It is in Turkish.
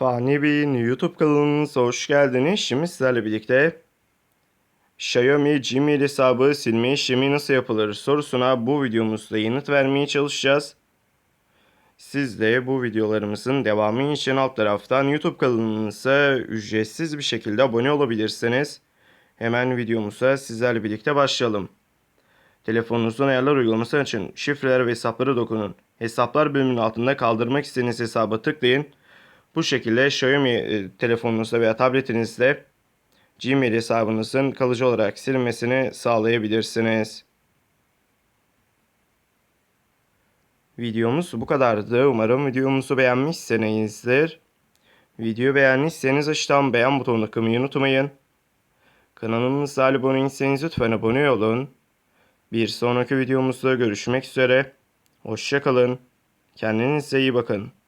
Fani Bey'in YouTube kanalımıza hoş geldiniz. Şimdi sizlerle birlikte Xiaomi Gmail hesabı silme işlemi nasıl yapılır sorusuna bu videomuzda yanıt vermeye çalışacağız. Siz de bu videolarımızın devamı için alt taraftan YouTube kanalımıza ücretsiz bir şekilde abone olabilirsiniz. Hemen videomuza sizlerle birlikte başlayalım. Telefonunuzun ayarlar uygulaması açın. Şifreler ve hesaplara dokunun. Hesaplar bölümünün altında kaldırmak istediğiniz hesaba tıklayın. Bu şekilde Xiaomi e, telefonunuzda veya tabletinizde Gmail hesabınızın kalıcı olarak silinmesini sağlayabilirsiniz. Videomuz bu kadardı. Umarım videomuzu beğenmişsinizdir. Video beğendiyseniz aşağıdan beğen butonuna kılmayı unutmayın. Kanalımıza abone değilseniz lütfen abone olun. Bir sonraki videomuzda görüşmek üzere. Hoşçakalın. Kendinize iyi bakın.